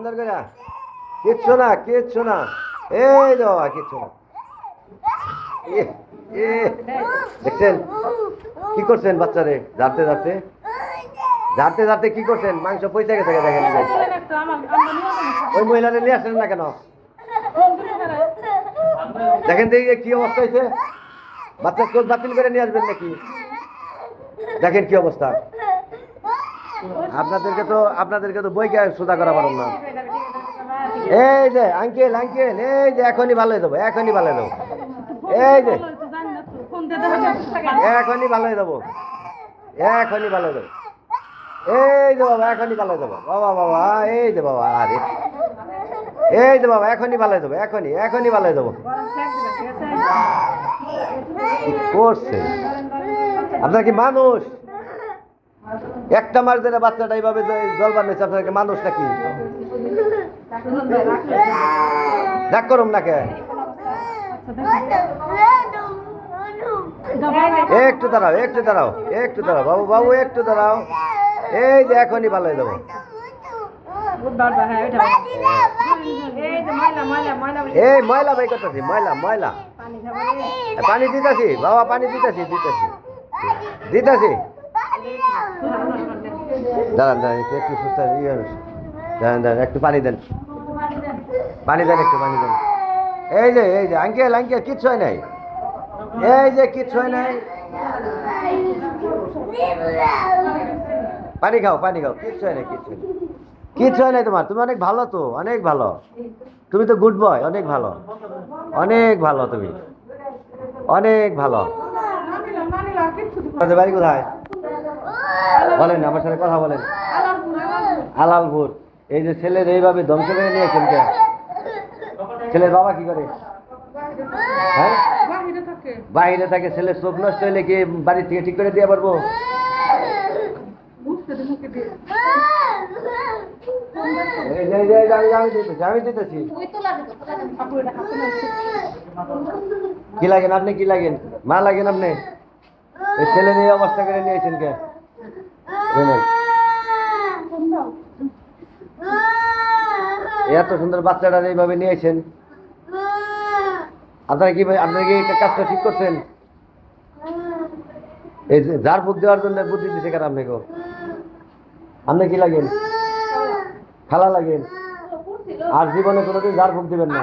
সুন্দর করে। কিচ্ছু না কিচ্ছু না। এই বাবা কিচ্ছু না। দেখছেন? কি করছেন বাচ্চারে? ঝাড়তে ঝাড়তে? ঝাড়তে ঝাড়তে কি করছেন? মাংস পয়সা গেছে দেখেন ওই মহিলারে নিয়ে আসেন না কেন? দেখেন দেখি কি অবস্থা হয়েছে বাচ্চার চোখ বাতিল করে নিয়ে আসবেন নাকি? দেখেন কি অবস্থা। আপনাদেরকে তো আপনাদেরকে তো বইকে সোজা করা পারেন না। এই যে আঙ্কেল আঙ্কেল এই যে, এখনই ভালো যাব, এখনই ভালো দেবো এই যে, এখনই ভালো যাব। এখনই ভালো যাব। এই যে বাবা, এখনই ভালো যাব। বাবা বাবা, এই যে বাবা, আরে। এই যে বাবা, এখনই ভালো যাব, এখনই এখনই ভালো যাব। করছে? আপনার কি মানুষ? একটা মাস ধরে বাচ্চাটা এইভাবে জল বানিয়েছে আপনার কি মানুষ নাকি? ডাক করুম না কে? একটু দাঁড়াও একটু দাঁড়াও একটু দাঁড়াও, বাবু বাবু, একটু দাঁড়াও। এই যে এখনই ভালো হয়ে যাব। এই, ময়লা ভাই করতেছি, ময়লা ময়লা। পানি দিতেছি, বাবা, পানি দিতেছি দিতেছি। দিতেছি। দাঁড়ান দাঁড়ান একটু একটু সুস্থ ইয়ে দাঁড়ান দাঁড়ান একটু পানি দেন। পানি দেন একটু পানি দেন। এই যে এই যে আঙ্কেল আঙ্কেল কিচ্ছু হয় নাই? এই যে কিচ্ছু হয় নাই? পানি খাও পানি খাও কিচ্ছু হয় নাই কিচ্ছু নাই। কিচ্ছু হয় নাই তোমার তুমি অনেক ভালো তো অনেক ভালো। তুমি তো গুড বয় অনেক ভালো। অনেক ভালো তুমি। অনেক ভালো। বাড়ি কোথায়? বলেন, আমার সাথে কথা বলেন। আলালপুর। এই যে ছেলের এইভাবে ধ্বংস করে নিয়েছেন কে? ছেলের বাবা কি করে? হ্যাঁ? বাইরে থাকে, ছেলের চোখ নষ্ট হইলে কি বাড়ি থেকে ঠিক করে দিয়ে পারব? কি লাগেন আপনি, কি লাগেন? মা লাগেন আপনি? ছেলে নিয়ে অবস্থা করে নিয়েছেন কে? এত সুন্দর বাচ্চাটা এইভাবে নিয়েছেন আপনারা কি আপনারা কি কাজটা ঠিক করছেন? এই যে ঝাড় ফুক দেওয়ার জন্য বুদ্ধি দিছে কেন আপনাকে আপনি কি লাগেন? খেলা লাগেন? আর জীবনে কোনোদিন ঝাড় ফুক দিবেন না।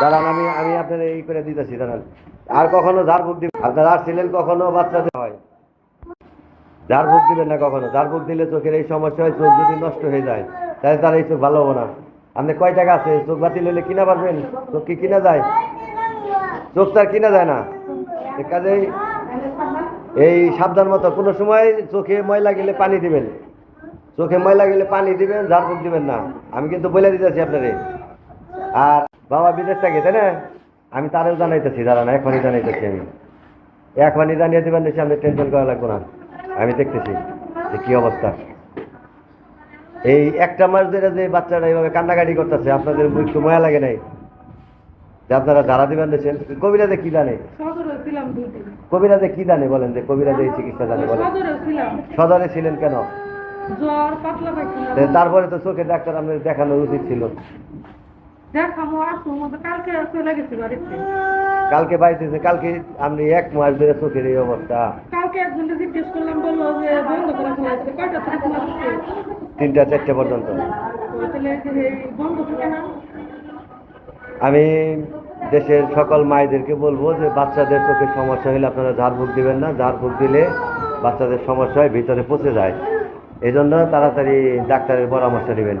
দাঁড়ান আমি আমি আপনার এই করে দিতেছি দাঁড়ান। আর কখনো ঝাড় ফুক দিবেন আপনারা আসছিলেন কখনো বাচ্চাদের ঝাড় ফুক দিবেন না কখনো ঝাড় ফুক দিলে চোখের এই সমস্যা হয়, চোখ যদি নষ্ট হয়ে যায়, তাহলে তার এই চোখ ভালো হব না। আপনি কয় টাকা আছে? চোখ বাতিল হলে কিনা পারবেন? চোখ কি কিনা যায়? চোখ তার কিনা যায় না। কাজেই এই সাবধান মতো, কোনো সময় চোখে ময়লা গেলে পানি দিবেন। চোখে ময়লা গেলে পানি দিবেন ঝাড় ফুক দিবেন না। আমি কিন্তু বলে দিতেছি আপনারে। আর বাবা বিদেশ থাকে, তাই না? আমি তারেও জানাইতেছি, দাঁড়ান, এখনই জানাইতেছি আমি। এখনই জানিয়ে দেবেন বেশি আপনি টেনশন করা লাগবো না। আমি দেখতেছি যে কি অবস্থা। এই একটা মাস ধরে যে বাচ্চারা এইভাবে কান্নাকাটি করতেছে আপনাদের একটু ময়া লাগে নাই। যে আপনারা যারা দিবেন দিয়েছেন কবিরাজে কি জানে? কবিরাজে কি জানে বলেন যে কবিরাজে এই চিকিৎসা জানে বলেন। সদরে ছিলেন কেন? তারপরে তো চোখে ডাক্তার আপনার দেখানো উচিত ছিল। আসব কালকে চলে গেছি বাড়িতে। কালকে বাড়িতে কালকে আপনি এক মাস ধরে চোখের এই অবস্থা। কালকে একজনকে জিজ্ঞেস করলাম বলল যে বন্ধ করে ফেলা আছে কয়টা থেকে খোলা তিনটা চারটে পর্যন্ত। আমি দেশের সকল মায়েদেরকে বলব যে বাচ্চাদের চোখের সমস্যা হলে আপনারা ঝাড়ফুঁক দিবেন না। ঝাড়ফুঁক দিলে বাচ্চাদের সমস্যা হয় ভিতরে পচে যায়। এই জন্য তাড়াতাড়ি ডাক্তারের পরামর্শ নেবেন।